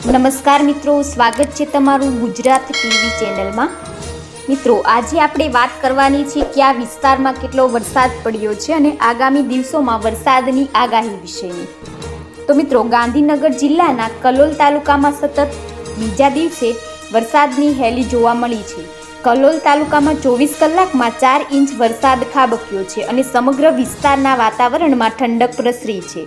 નમસ્કાર મિત્રો, સ્વાગત છે તમારું ગુજરાત ટીવી ચેનલમાં. મિત્રો, આજે આપણે વાત કરવાની છે કે આ વિસ્તારમાં કેટલો વરસાદ પડ્યો છે અને આગામી દિવસોમાં વરસાદની આગાહી વિશેની. તો મિત્રો, ગાંધીનગર જિલ્લાના કલોલ તાલુકામાં સતત બીજા દિવસે વરસાદની હેલી જોવા મળી છે. કલોલ તાલુકામાં ચોવીસ કલાકમાં ચાર ઇંચ વરસાદ ખાબક્યો છે અને સમગ્ર વિસ્તારના વાતાવરણમાં ઠંડક પ્રસરી છે.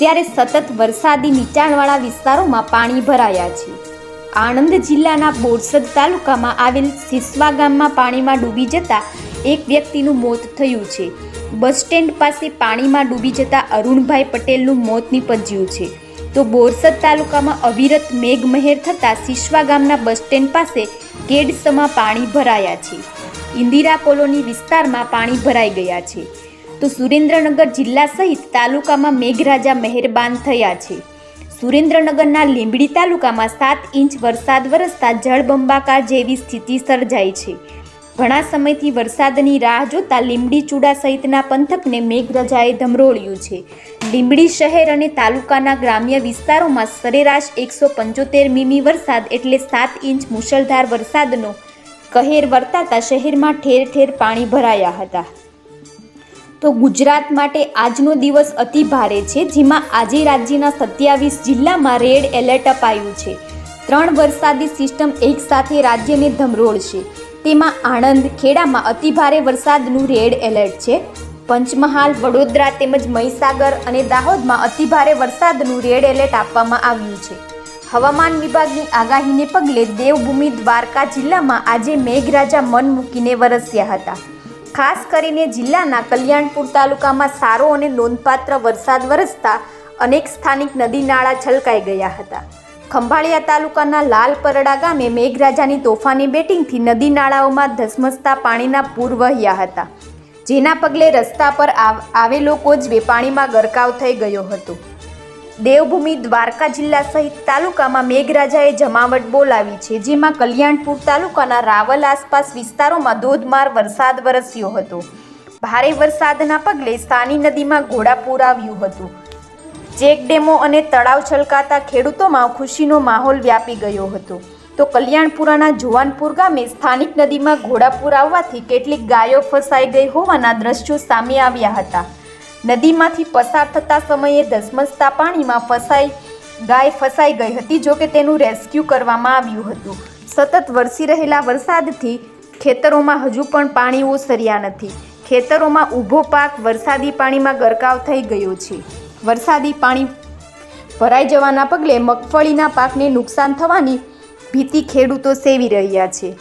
ત્યારે સતત વરસાદી નીચાણવાળા વિસ્તારોમાં પાણી ભરાયા છે. આણંદ જિલ્લાના બોરસદ તાલુકામાં આવેલ સિસવા ગામમાં પાણીમાં ડૂબી જતા એક વ્યક્તિનું મોત થયું છે. બસ સ્ટેન્ડ પાસે પાણીમાં ડૂબી જતા અરુણભાઈ પટેલનું મોત નીપજ્યું છે. તો બોરસદ તાલુકામાં અવિરત મેઘમહેર થતાં સિસવા ગામના બસ સ્ટેન્ડ પાસે કેડસમાં પાણી ભરાયા છે. ઇન્દિરા કોલોની વિસ્તારમાં પાણી ભરાઈ ગયા છે. તો સુરેન્દ્રનગર જિલ્લા સહિત તાલુકામાં મેઘરાજા મહેરબાન થયા છે. સુરેન્દ્રનગરના લીંબડી તાલુકામાં સાત ઇંચ વરસાદ વરસતા જળબંબાકાર જેવી સ્થિતિ સર્જાઈ છે. ઘણા સમયથી વરસાદની રાહ જોતા લીંબડી ચૂડા સહિતના પંથકને મેઘરાજાએ ધમરોળ્યું છે. લીંબડી શહેર અને તાલુકાના ગ્રામ્ય વિસ્તારોમાં સરેરાશ એકસો પંચોતેર મીમી વરસાદ એટલે સાત ઇંચ મુશળધાર વરસાદનો કહેર વર્તાતા શહેરમાં ઠેર ઠેર પાણી ભરાયા હતા. તો ગુજરાત માટે આજનો દિવસ અતિ ભારે છે, જેમાં આજે રાજ્યના સત્યાવીસ જિલ્લામાં રેડ એલર્ટ અપાયું છે. ત્રણ વરસાદી સિસ્ટમ એકસાથે રાજ્યને ધમરોળશે તેમાં આણંદ ખેડામાં અતિ ભારે વરસાદનું રેડ એલર્ટ છે. પંચમહાલ, વડોદરા તેમજ મહીસાગર અને દાહોદમાં અતિ ભારે વરસાદનું રેડ એલર્ટ આપવામાં આવ્યું છે. હવામાન વિભાગની આગાહીને પગલે દેવભૂમિ દ્વારકા જિલ્લામાં આજે મેઘરાજા મન મૂકીને વરસ્યા હતા. ખાસ કરીને જિલ્લાના કલ્યાણપુર તાલુકામાં સારો અને નોંધપાત્ર વરસાદ વરસતા અનેક સ્થાનિક નદી નાળા છલકાઈ ગયા હતા. ખંભાળિયા તાલુકાના લાલ પરડા ગામે મેઘરાજાની તોફાની બેટિંગથી નદી નાળાઓમાં ધસમસતા પાણીના પૂર વહ્યા હતા. જેના પગલે રસ્તા પર આવ- આવેલો કોજવે પાણીમાં ગરકાવ થઈ ગયો હતો. દેવભૂમિ દ્વારકા જિલ્લા સહિત તાલુકામાં મેઘરાજાએ જમાવટ બોલાવી છે, જેમાં કલ્યાણપુર તાલુકાના રાવલ આસપાસ વિસ્તારોમાં ધોધમાર વરસાદ વરસ્યો હતો. ભારે વરસાદના પગલે સાની નદીમાં ઘોડાપૂર આવ્યું હતું. ચેકડેમો અને તળાવ છલકાતા ખેડૂતોમાં ખુશીનો માહોલ વ્યાપી ગયો હતો. તો કલ્યાણપુરાના જુવાનપુર ગામે સ્થાનિક નદીમાં ઘોડાપૂર આવવાથી કેટલીક ગાયો ફસાઈ ગઈ હોવાના દ્રશ્યો સામે આવ્યા હતા. નદીમાંથી પસાર થતા સમયે ધસમસતા પાણીમાં ફસાઈ, ગાય ફસાઈ ગઈ હતી, જો કે તેનું રેસ્ક્યુ કરવામાં આવ્યું હતું. સતત વરસી રહેલા વરસાદથી ખેતરોમાં હજુ પણ પાણી ઓસર્યા નથી. ખેતરોમાં ઊભો પાક વરસાદી પાણીમાં ગરકાવ થઈ ગયો છે. વરસાદી પાણી ભરાઈ જવાના પગલે મગફળીના પાકને નુકસાન થવાની ભીતિ ખેડૂતો સેવી રહ્યા છે.